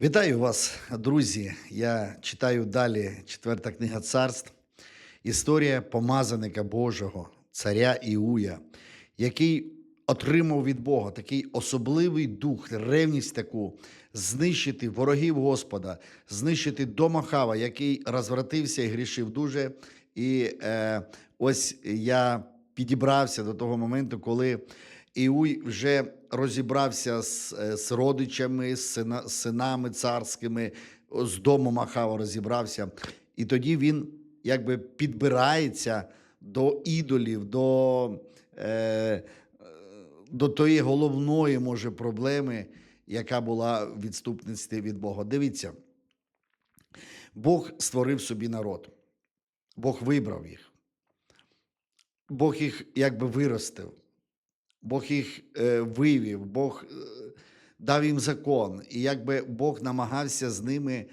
Вітаю вас, друзі. Я читаю далі четверта книга царств. Історія помазаника Божого, царя Іуя, який отримав від Бога такий особливий дух, ревність таку, знищити ворогів Господа, знищити дома Хава, який розвратився і грішив дуже. І е, ось я підібрався до того моменту, коли Іуй вже розібрався з, е, з родичами, з сина- синами царськими, з домом Ахава розібрався. І тоді він якби підбирається до ідолів, до, е, до тої головної, може, проблеми, яка була в відступництві від Бога. Дивіться, Бог створив собі народ, Бог вибрав їх, Бог їх якби виростив. Бог їх е, вивів, Бог е, дав їм закон, і якби Бог намагався з ними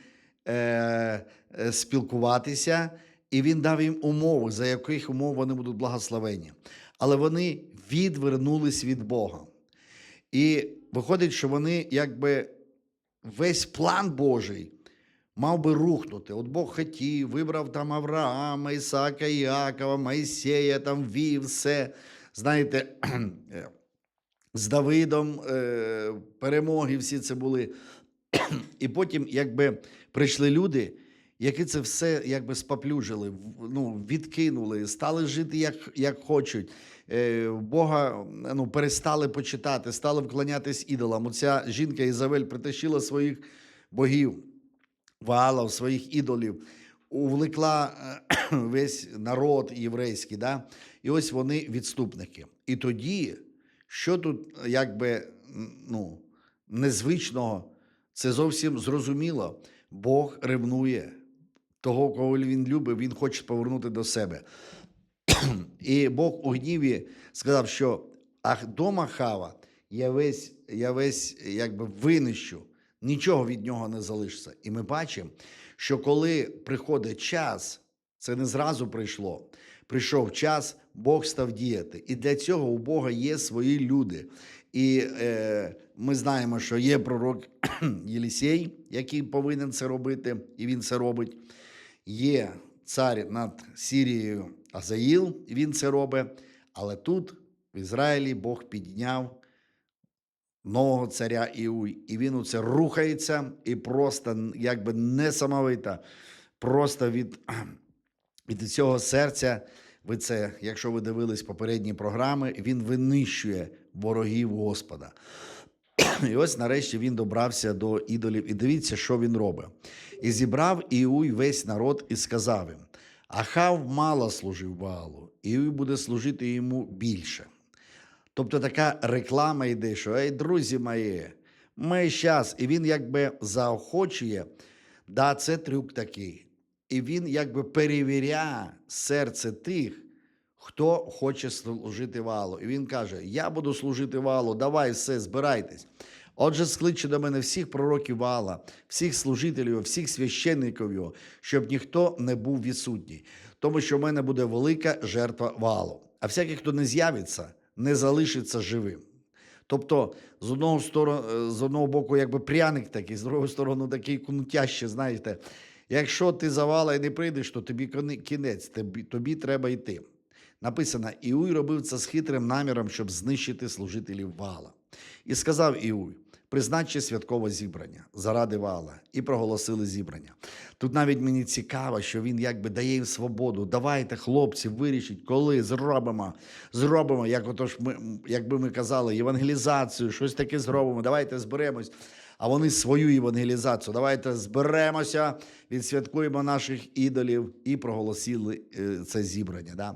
е, спілкуватися, і він дав їм умови, за яких умов вони будуть благословені. Але вони відвернулись від Бога. І виходить, що вони якби весь план Божий мав би рухнути. От Бог хотів, вибрав там Авраама, Ісака, Іакова, Моїсея, там вів все. Знаєте, е, з Давидом е, перемоги всі це були. І потім, якби прийшли люди, які це все якби споплюжили, ну, відкинули, стали жити як, як хочуть. Е, Бога ну, перестали почитати, стали вклонятись ідолам. Оця жінка Ізавель притащила своїх богів, ваалов, своїх ідолів, увлекла е, весь народ єврейський. Да? І ось вони відступники. І тоді, що тут якби ну, незвичного, це зовсім зрозуміло. Бог ревнує того, кого він любить, він хоче повернути до себе. І Бог у гніві сказав, що ах, дома Хава я весь, я весь якби винищу, нічого від нього не залишиться. І ми бачимо, що коли приходить час, це не зразу прийшло. Прийшов час, Бог став діяти. І для цього у Бога є свої люди. І е, ми знаємо, що є пророк Єлісей, який повинен це робити, і він це робить. Є цар над Сірією Азаїл, і він це робить. Але тут, в Ізраїлі, Бог підняв нового царя Іуй, і він у це рухається і просто якби несамовито, просто від, від цього серця. Ви це, якщо ви дивились попередні програми, він винищує ворогів Господа. І ось нарешті він добрався до ідолів. І дивіться, що він робить. І зібрав Іуй весь народ і сказав їм: Ахав мало служив Ваалу, Іуй буде служити йому більше. Тобто така реклама йде, що ей, друзі мої, ми щас, і він якби заохочує, да, це трюк такий. І він якби перевіряє серце тих, хто хоче служити валу. І він каже: Я буду служити валу, давай все, збирайтесь. Отже, скличе до мене всіх пророків вала, всіх служителів, всіх священників його, щоб ніхто не був відсутній, тому що в мене буде велика жертва валу. А всякий, хто не з'явиться, не залишиться живим. Тобто, з одного сторону, з одного боку, якби пряник такий, з другої сторони, такий кнутяще, знаєте. Якщо ти завала і не прийдеш, то тобі кінець, тобі, тобі треба йти. Написано: Іуй робив це з хитрим наміром, щоб знищити служителів Вала. І сказав Іуй: призначте святкове зібрання заради Вала, і проголосили зібрання. Тут навіть мені цікаво, що він якби дає їм свободу. Давайте, хлопці, вирішіть, коли зробимо. Зробимо, як отож ми, якби ми казали, євангелізацію, щось таке зробимо. Давайте зберемось. А вони свою євангелізацію. Давайте зберемося, відсвяткуємо наших ідолів і проголосили е, це зібрання. Да?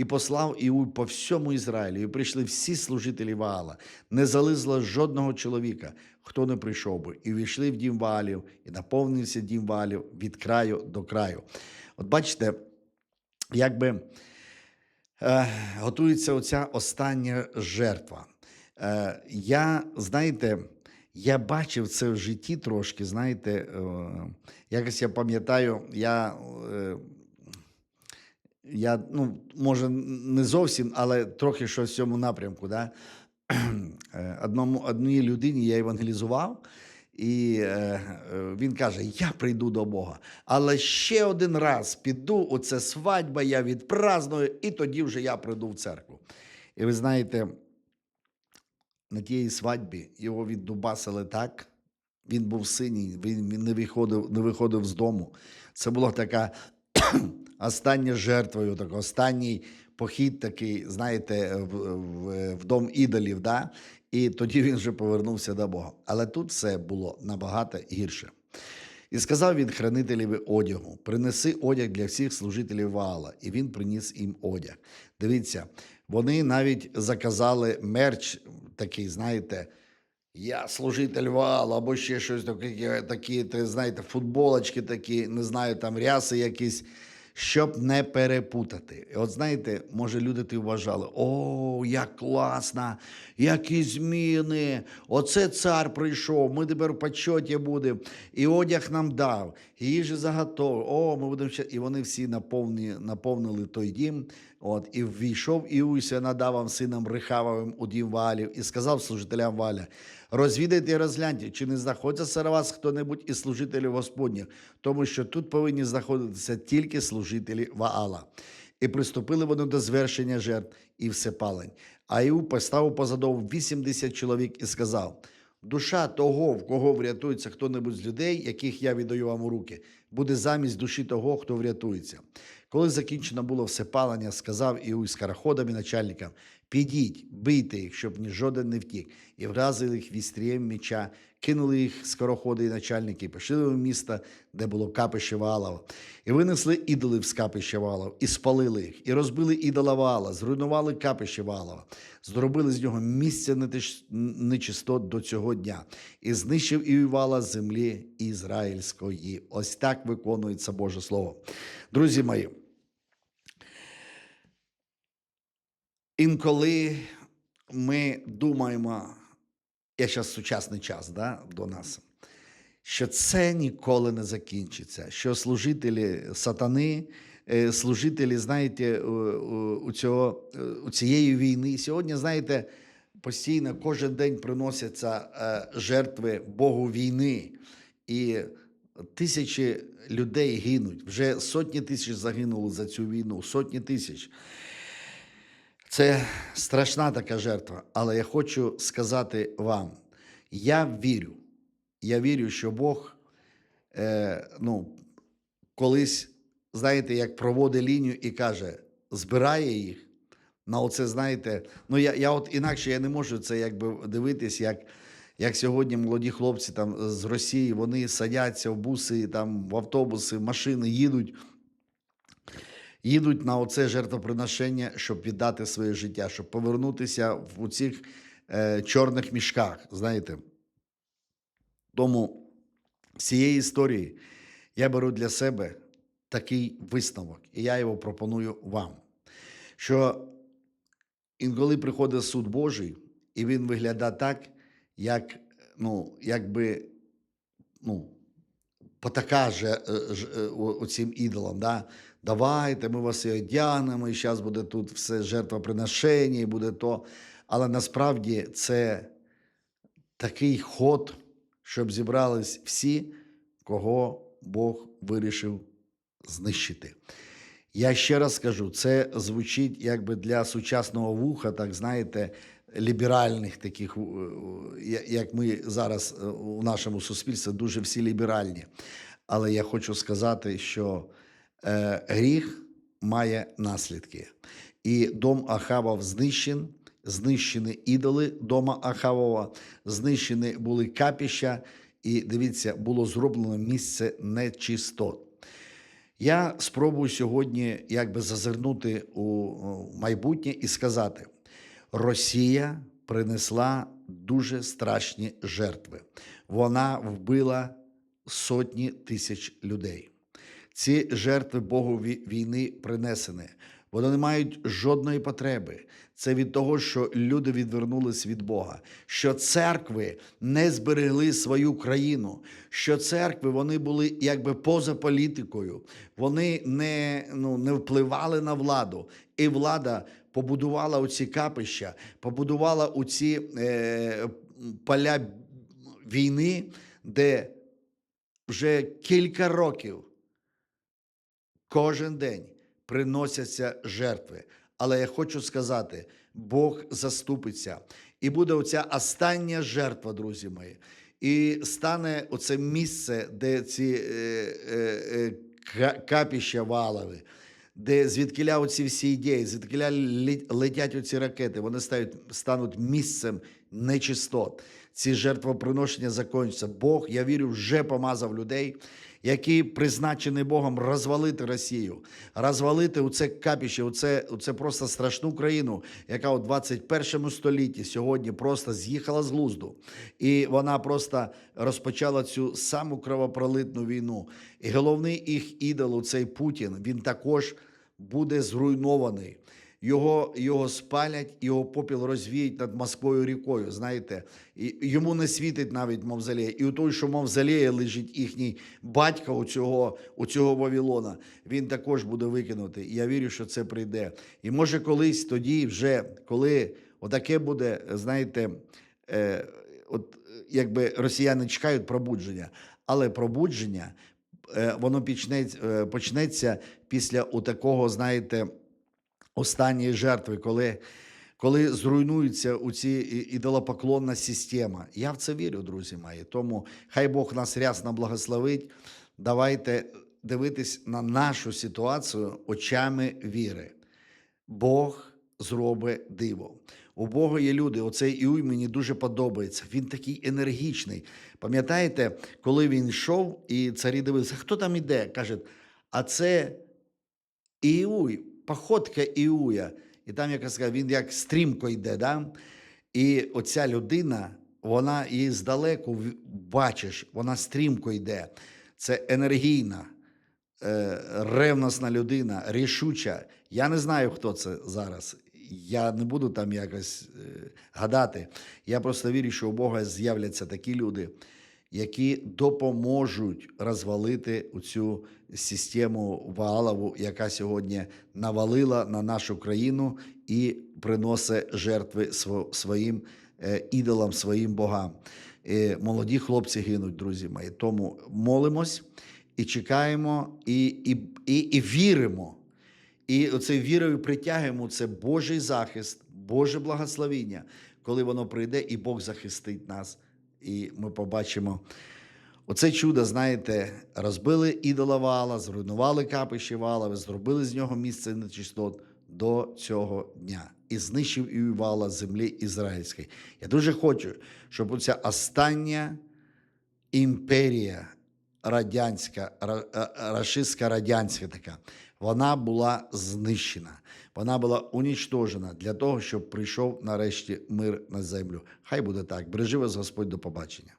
І послав Іуй по всьому Ізраїлю, і прийшли всі служителі Ваала. Не зализло жодного чоловіка, хто не прийшов би. І війшли в дім Ваалів, і наповнився дім Ваалів від краю до краю. От бачите, якби е, готується оця остання жертва. Е, я, знаєте, я бачив це в житті трошки, знаєте, е, якось я пам'ятаю, я. Е, я, ну, може, не зовсім, але трохи щось в цьому напрямку. Да? Е, Одному, одній людині я евангелізував, І е, е, він каже: Я прийду до Бога. Але ще один раз піду, оце свадьба, я відпразную, і тоді вже я прийду в церкву. І ви знаєте, на тієї свадьбі його віддубасили так. Він був синій, він, не, виходив, не виходив з дому. Це була така остання жертвою, так, останній похід такий, знаєте, в, в, в дом ідолів. Да? І тоді він вже повернувся до Бога. Але тут все було набагато гірше. І сказав він хранителеві одягу: принеси одяг для всіх служителів Ваала. І він приніс їм одяг. Дивіться, вони навіть заказали мерч такий, знаєте, я служитель Ваала, або ще щось таке, такі, знаєте, футболочки такі, не знаю, там ряси якісь, щоб не перепутати. От знаєте, може, люди ти вважали, о, як класно, які зміни, оце цар прийшов, ми тепер в почоті будемо, і одяг нам дав, і їжі заготовив, о, ми будемо ще. І вони всі наповні, наповнили той дім. От, і ввійшов Іуся надавам синам Рихавовим у дім Валів, і сказав служителям Валя: розвідайте і розгляньте, чи не знаходиться серед вас хто-небудь із служителів Господніх, тому що тут повинні знаходитися тільки служителі Ваала. І приступили вони до звершення жертв і всепалень. А Іу поставив позадов 80 чоловік і сказав: Душа того, в кого врятується хто-небудь з людей, яких я віддаю вам у руки, буде замість душі того, хто врятується. Коли закінчено було всепалення, сказав Іуй скороходам і начальникам: Підіть, бийте їх, щоб ні жоден не втік, і вразили їх вістрієм меча, кинули їх скороходи і начальники, і пішли в місто, де було капище Ваалова. І винесли ідолів з капища Ваалова, і спалили їх, і розбили ідола Ваала, зруйнували капище Ваалова, зробили з нього місце нечистот до цього дня, і знищив і Ваала з землі ізраїльської. Ось так виконується Боже Слово. Друзі мої. Інколи ми думаємо, я зараз сучасний час да, до нас, що це ніколи не закінчиться, що служителі сатани, е, служителі, знаєте, у, цього, е, у цієї війни, сьогодні, знаєте, постійно кожен день приносяться е, жертви Богу війни. І тисячі людей гинуть. Вже сотні тисяч загинули за цю війну, сотні тисяч. Це страшна така жертва, але я хочу сказати вам: я вірю, я вірю, що Бог е, ну, колись, знаєте, як проводить лінію і каже, збирає їх. На оце, знаєте, ну я, я от інакше я не можу це якби дивитись, як, як сьогодні молоді хлопці там з Росії вони садяться в буси, там, в автобуси, в машини їдуть їдуть на оце жертвоприношення, щоб віддати своє життя, щоб повернутися в цих е, чорних мішках. Знаєте. Тому з цієї історії я беру для себе такий висновок, і я його пропоную вам. Що інколи приходить суд Божий, і він виглядає так, як ну, якби ну, потака же, е, ж- е, оцим ідолам. Да? Давайте, ми вас і одягнемо, і зараз буде тут все жертвоприношення, і буде то. Але насправді це такий ход, щоб зібрались всі, кого Бог вирішив знищити. Я ще раз скажу, це звучить якби для сучасного вуха, так знаєте, ліберальних таких, е, як ми зараз е, у нашому суспільстві, дуже всі ліберальні. Але я хочу сказати, що е, гріх має наслідки. І дом Ахава знищен, знищені ідоли дома Ахавова, знищені були капіща, і дивіться, було зроблено місце нечистот. Я спробую сьогодні якби зазирнути у майбутнє і сказати: Росія принесла дуже страшні жертви. Вона вбила сотні тисяч людей. Ці жертви Богу війни принесені. Вони не мають жодної потреби. Це від того, що люди відвернулись від Бога, що церкви не зберегли свою країну, що церкви вони були якби поза політикою, вони не, ну, не впливали на владу. І влада побудувала оці капища, побудувала оці е, поля війни де вже кілька років кожен день приносяться жертви. Але я хочу сказати, Бог заступиться. І буде оця остання жертва, друзі мої. І стане оце місце, де ці е, е, е, капіща валові, де звідкиля оці всі ідеї, звідкиля летять оці ракети, вони стають, стануть місцем нечистот. Ці жертвоприношення закінчаться. Бог, я вірю, вже помазав людей, які призначені Богом розвалити Росію, розвалити у це капіще, у це, у це просто страшну країну, яка у 21 столітті сьогодні просто з'їхала з глузду. І вона просто розпочала цю саму кровопролитну війну. І головний їх ідол, цей Путін, він також буде зруйнований. Його, його спалять, його попіл розвіють над Москвою рікою. Знаєте, і йому не світить навіть мавзолей. І у той, що мавзолеї лежить їхній батько у цього, у цього Вавилона, він також буде викинутий. І я вірю, що це прийде. І може колись тоді, вже коли отаке буде, знаєте, е, от якби росіяни чекають пробудження, але пробудження е, воно е, почнеться після такого, знаєте, останньої жертви, коли, коли зруйнується у ці ідолопоклонна система. Я в це вірю, друзі мої. Тому хай Бог нас рясно благословить. Давайте дивитись на нашу ситуацію очами віри. Бог зробить диво. У Бога є люди. Оцей Іуй мені дуже подобається. Він такий енергічний. Пам'ятаєте, коли він йшов, і царі дивилися, хто там іде? Каже, а це Іуй, походка Іуя. І там, як я сказав, він як стрімко йде. Да? І оця людина, вона її здалеку бачиш, вона стрімко йде. Це енергійна, е, ревностна людина, рішуча. Я не знаю, хто це зараз. Я не буду там якось е, гадати. Я просто вірю, що у Бога з'являться такі люди, які допоможуть розвалити цю систему Ваалову, яка сьогодні навалила на нашу країну і приносить жертви своїм е, ідолам, своїм богам. Е, Молоді хлопці гинуть, друзі мої. Тому молимось і чекаємо, і, і, і, і віримо. І оце вірою притягуємо це Божий захист, Боже благословіння, коли воно прийде, і Бог захистить нас. І ми побачимо оце чудо, знаєте, розбили ідола вала, зруйнували капище вала, зробили з нього місце нечистот до цього дня. І знищив і вала землі ізраїльської. Я дуже хочу, щоб оця остання імперія радянська, ра- рашистська радянська така, вона була знищена, вона була унічтожена для того, щоб прийшов нарешті мир на землю. Хай буде так. Бережи вас Господь до побачення.